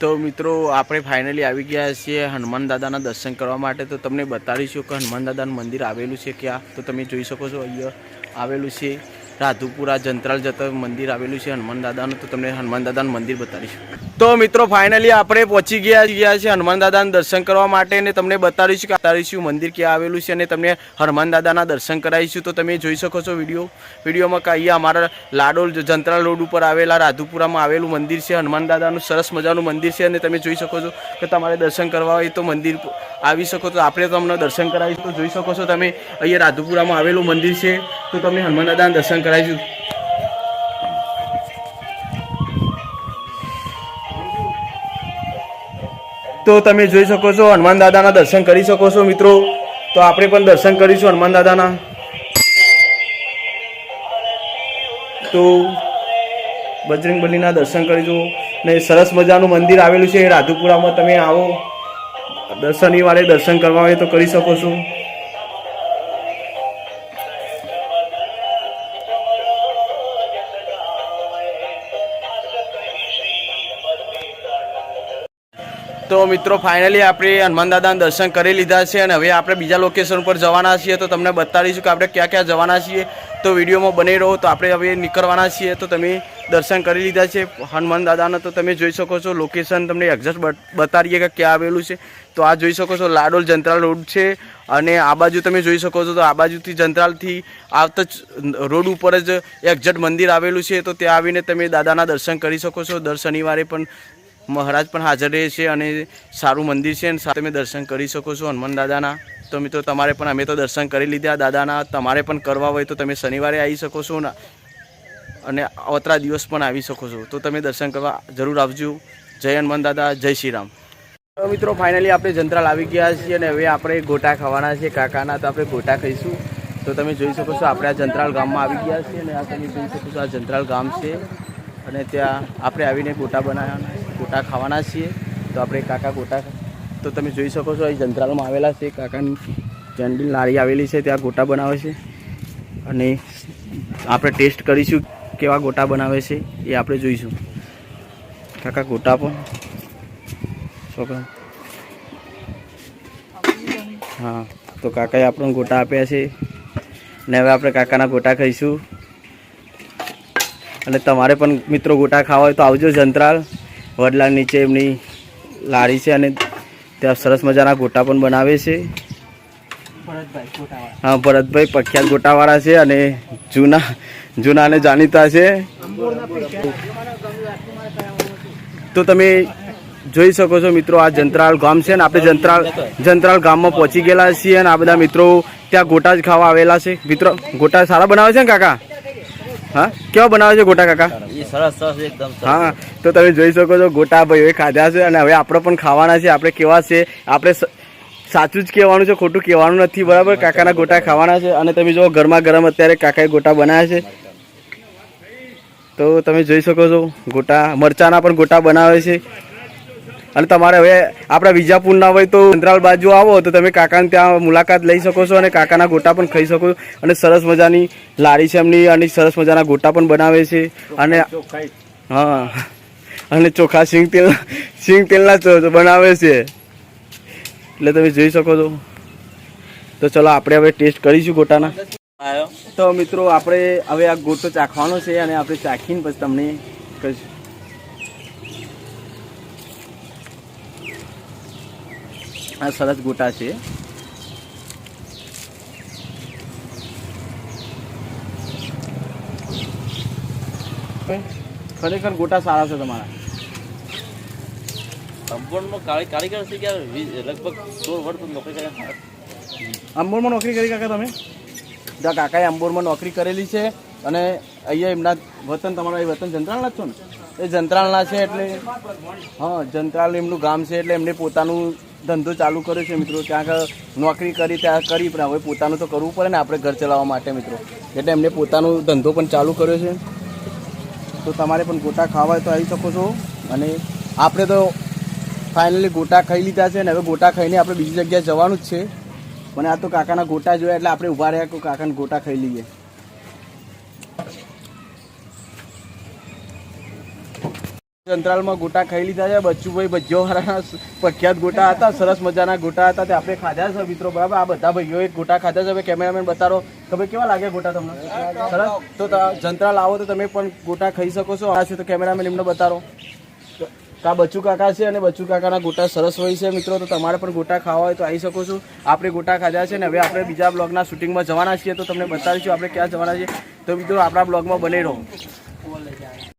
તો મિત્રો, આપણે ફાઇનલી આવી ગયા છીએ હનુમાન દાદાના દર્શન કરવા માટે. તો તમને બતાવીશું કે હનુમાન દાદાનું મંદિર આવેલું છે ક્યાં? તો તમે જોઈ શકો છો અહીંયા આવેલું છે રાધુપુરા જંત્રાલ જતા મંદિર આવેલું છે હનુમાન દાદાનું. તો તમને હનુમાન દાદાનું મંદિર બતાડીશું તો મિત્રો ફાઇનલી આપણે પહોંચી ગયા ગયા છે હનુમાન દાદાના દર્શન કરવા માટે અને તમને બતાડીશું બતાડીશું મંદિર ક્યાં આવેલું છે અને તમને હનુમાન દાદાના દર્શન કરાવીશું. તો તમે જોઈ શકો છો વીડિયો. વિડીયોમાં અહીંયા અમારા લાડોલ જંત્રાલ રોડ ઉપર આવેલા રાધુપુરામાં આવેલું મંદિર છે. હનુમાન દાદાનું સરસ મજાનું મંદિર છે અને તમે જોઈ શકો છો કે તમારે દર્શન કરવા હોય તો મંદિર આવી શકો તો આપણે તમને દર્શન કરાવીશું. તો જોઈ શકો છો તમે, અહીંયા રાધુપુરામાં આવેલું મંદિર છે. તો તમને હનુમાન દાદાના દર્શન કરાવીશું. તો તમે જોઈ શકો છો, હનુમાન દાદાના દર્શન કરી શકો છો મિત્રો. તો આપણે પણ દર્શન કરીશું હનુમાન દાદાના. તો બજરંગ બલીના દર્શન કરીશું. ને સરસ મજાનું મંદિર આવેલું છે રાધુપુરામાં તમે આવો. દર્શનની વારે દર્શન કરવા હોય તો કરી શકો છો. તો મિત્રો ફાઇનલી આપણે હનુમાન દાદાના દર્શન કરી લીધા છે અને હવે આપણે બીજા લોકેશન પર જવાના છીએ. તો તમને બતાડીશું કે આપણે ક્યાં ક્યાં જવાના છીએ. તો વિડીયોમાં બની રહો. તો આપણે હવે નીકળવાના છીએ. તો તમે દર્શન કરી લીધા છે હનુમાન દાદાના. તો તમે જોઈ શકો છો લોકેશન તમને એક્ઝેક્ટ બતાડીએ કે ક્યાં આવેલું છે. તો આ જોઈ શકો છો લાડોલ જંત્રાલ રોડ છે અને આ બાજુ તમે જોઈ શકો છો. તો આ બાજુથી જંત્રાલથી આવતા જ રોડ ઉપર જ એક્ઝેક્ટ મંદિર આવેલું છે. તો ત્યાં આવીને તમે દાદાના દર્શન કરી શકો છો. દર શનિવારે પણ મહારાજ પણ હાજર રહે છે અને સારું મંદિર છે અને સાથે તમે દર્શન કરી શકો છો હનુમાન દાદાના. તો મિત્રો, તમારે પણ અમે તો દર્શન કરી લીધા દાદાના. તમારે પણ કરવા હોય તો તમે શનિવારે આવી શકો છો ને અને અવતરા દિવસ પણ આવી શકો છો. તો તમે દર્શન કરવા જરૂર આવજો. જય હનુમાન દાદા, જય શ્રી રામ. મિત્રો ફાઇનલી આપણે જંત્રાલ આવી ગયા છીએ અને હવે આપણે ગોટા ખાવાના છે કાકાના. તો આપણે ગોટા ખાઈશું. તો તમે જોઈ શકો છો, આપણે આ જંત્રાલ ગામમાં આવી ગયા છીએ અને આ તમે જોઈ શકો છો, આ જંત્રાલ ગામ છે. અને ત્યાં આપણે આવીને ગોટા બનાવવાના ગોટા ખાવાના છીએ. તો આપણે કાકા ગોટા તો તમે જોઈ શકો છો, અહીં જંત્રાલમાં આવેલા છે. કાકાની જંડી લારી આવેલી છે, ત્યાં ગોટા બનાવે છે. અને આપણે ટેસ્ટ કરીશું કેવા ગોટા બનાવે છે, એ આપણે જોઈશું. કાકા ગોટા પણ છોકરા. હા, તો કાકાએ આપણને ગોટા આપ્યા છે. ને હવે આપણે કાકાના ગોટા ખાઈશું. અને તમારે પણ મિત્રો ગોટા ખાવા હોય તો આવજો જંત્રાલ. વડલા નીચે એમની લારી છે અને ત્યાં સરસ મજાના ગોટા પણ બનાવે છે. હા ભરતભાઈ પ્રખ્યાત ગોટાવાળા છે અને જૂના જૂના અને જાણીતા છે. તો તમે જોઈ શકો છો મિત્રો આ જંત્રાલ ગામ છે ને આપણે જંત્રાલ જંત્રાલ ગામમાં પહોંચી ગયેલા છીએ અને આ બધા મિત્રો ત્યાં ગોટા જ ખાવા આવેલા છે. મિત્રો ગોટા સારા બનાવે છે ને કાકા? હા? કેવો બનાવે છે ગોટા કાકા? સરસ સરસ એકદમ હા તો તમે જોઈ શકો છો ગોટા ભાઈઓએ ખાધા છે અને હવે આપણે પણ ખાવાના છે. આપણે કેવા છે? આપણે સાચું જ કહેવાનું છે ખોટું કહેવાનું નથી બરાબર? કાકાના ગોટા ખાવાના છે અને તમે જો ગરમા ગરમ અત્યારે કાકાએ ગોટા બનાવ્યા છે. તો તમે જોઈ શકો છો ગોટા મરચાના પણ ગોટા બનાવે છે. અને તમારે હવે આપણા વિજાપુર ના હોય તો અંતરાલ બાજુ આવો તો તમે કાકાને ત્યાં મુલાકાત લઈ શકો છો અને કાકાના ગોટા પણ ખાઈ શકો અને સરસ મજાની લારી છે એમની અને સરસ મજાના ગોટા પણ બનાવે છે. અને હા અને ચોખા સિંગ તેલ સિંગ તેલના બનાવે છે. એટલે તમે જોઈ શકો છો. તો ચલો આપણે હવે ટેસ્ટ કરીશું ગોટાના. તો મિત્રો આપણે હવે આ ગોટો ચાખવાનો છે અને આપણે ચાખીને પછી તમને કહીશું આ સરસ ગોટા છે. ખરેખર ગોટા સારા છે તમારા. કાળી કારીગર છે કે લગભગ સોળ વર્ષ નોકરી કર્યા અંબોરમાં નોકરી કરી કાકા તમે? જ્યાં કાકાએ અંબોરમાં નોકરી કરેલી છે અને અહીંયા એમના વતન તમારા એ વતન જંત્રાલના જ છો ને? એ જંત્રાલના છે એટલે હા જંત્રાલ એમનું ગામ છે એટલે એમને પોતાનું ધંધો ચાલુ કર્યો છે મિત્રો. ત્યાં આગળ નોકરી કરી, ત્યાં કરી, પણ હવે પોતાનું તો કરવું પડે ને આપણે ઘર ચલાવવા માટે મિત્રો. એટલે એમને પોતાનો ધંધો પણ ચાલુ કર્યો છે. તો તમારે પણ ગોટા ખાવા હોય તો આવી શકો છો. અને આપણે તો ફાઇનલી ગોટા ખાઈ લીધા છે ને હવે ગોટા ખાઈને આપણે બીજી જગ્યાએ જવાનું જ છે. મને આ તો કાકાના ગોટા જોયા એટલે આપણે ઊભા રહ્યા કે કાકાના ગોટા ખાઈ લઈએ. અંતરાલમાં ગોટા ખાઈ લીધા છે. બચ્ચુભાઈ ભજીયો વાળાના પ્રખ્યાત ગોટા હતા, સરસ મજાના ગોટા હતા. તે આપણે ખાધા છે મિત્રો, બરાબર? આ બધા ભાઈઓએ ગોટા ખાધા છે. હવે કેમેરામેન કે ભાઈ કેવા લાગે ગોટા તમને? સરસ? તો જંત્રાલ આવો તો તમે પણ ગોટા ખાઈ શકો છો. આ છે તો કેમેરામેન એમને બતાવો. આ બચ્ચુ કાકા છે અને બચ્ચુ કાકાના ગોટા સરસ હોય છે મિત્રો. તો તમારે પણ ગોટા ખાવા હોય તો આવી શકો છો. આપણે ગોટા ખાધા છે ને હવે આપણે બીજા બ્લોગના શૂટિંગમાં જવાના છીએ તો તમને બતાવીશું આપણે ક્યાં જવાના છીએ. તો મિત્રો, આપણા બ્લોગમાં બને રહો.